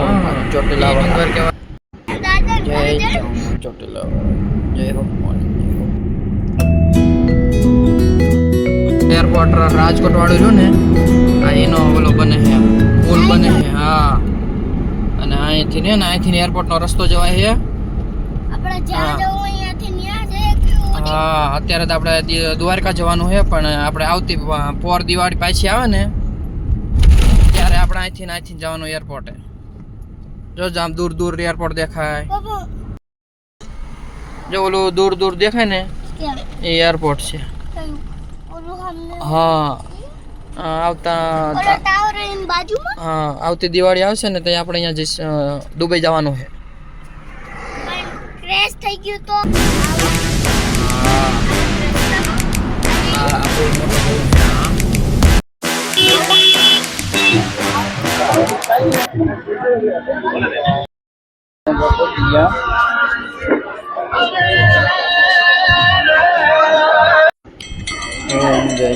Hanuman Chotila number કેવા જય ચોટીલા જય હો એરપોર્ટ રાજકોટ વાળું છું ને આ એનો ઓલો બને છે પુલ બને છે હા અને અહીંથી ને અહીંથી એરપોર્ટનો રસ્તો જવાય છે હા અત્યારે તો આપણે દ્વારકા જવાનું છે પણ આપણે આવતી પોર દિવાળી પાછી આવે ને ત્યારે આપણે અહીંથી અહીંથી જવાનું એરપોર્ટે જો આમ દૂર દૂર એરપોર્ટ દેખાય. જો ઓલું દૂર દૂર દેખાય ને એ એરપોર્ટ છે. કયું? ઓલું સામે? હા. આવતા? હા આવતી દિવાળી આવશે ને ત્યાં આપણે અહીંયા જઈશ દુબઈ જવાનું છે. crash થઈ ગયું તો? ઓમ જય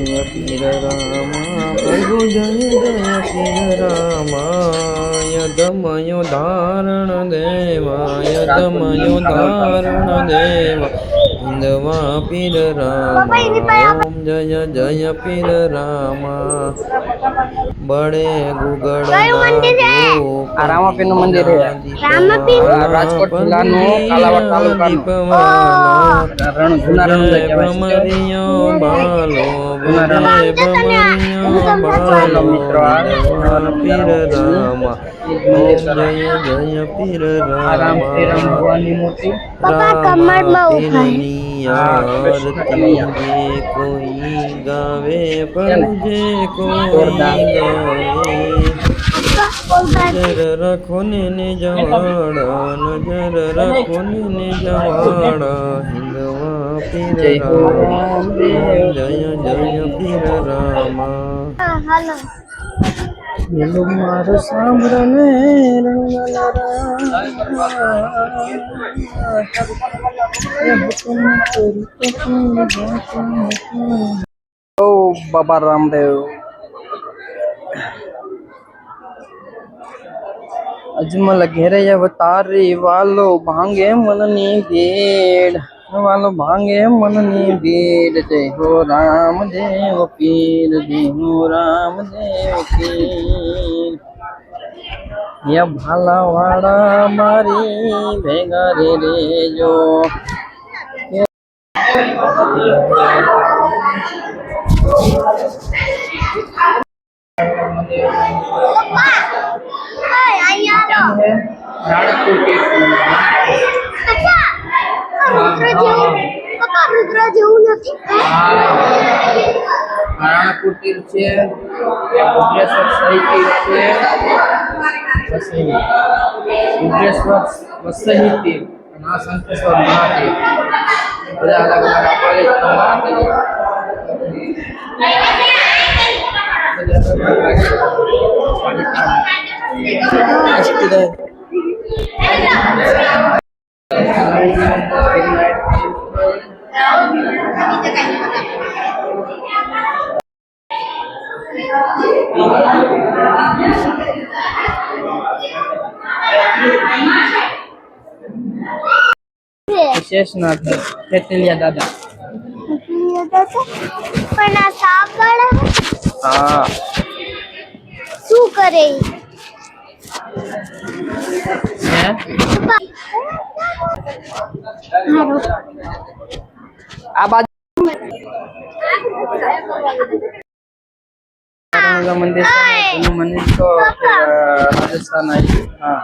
જય પીર રામા પ્રભુ જય જય પીર રામાય દમયો ધારણ દેવાય દમયો ધારણ દેવા હિંદવા પીર રામા ઓમ જય જય પીર રામા. બળે ગુગળ કયું મંદિર છે? આ રામાપીરનું મંદિર રાજકોટ જિલ્લાનું કાલાવાડ તાલુકાનું. મિત્રો પીર રામા. જય જય પીર રામા પપ્પા કમરમાં ઊભા છે. પીરની આરતી જે કોઈ ગાવે પણ જે કોઈ ગાવે નજર રાખો ને ને જવાડા નજર રાખો ને ને જવાડા હિંદવા પીર રામ જય જય પીર રામા હા, હાલો પેલું મારું સાંભળને ઓ બાબા રામદેવ. અજમલ ઘેરે અવતારી વાલો ભાંગે મનની ભેડ વાલો ભાંગે મનની ભેડ જય હો રામદેવ પીર જય હો રામદેવ પીર. યા ભાલા વાળા મારી ભેગા રે રેજો. ઓય, અહીંયા રુદ્ર જેવું નથી રાણાપુર તીર્થ છે ઉગ્રેશ્વર સહી તીર્થ છે વસઈ ઉગ્રેશ્વર વસઈ તીર્થ અને આ શંકરેશ્વર મહાદેવ બધા અલગ અલગ આપણે શેષનાથ ખેતલિયા દાદા પણ આ સાકળ હા શું કરે ઈ? હે પપ્પા હારું. આ બાજુ ला मंदिर राजस्थान आहे. हा.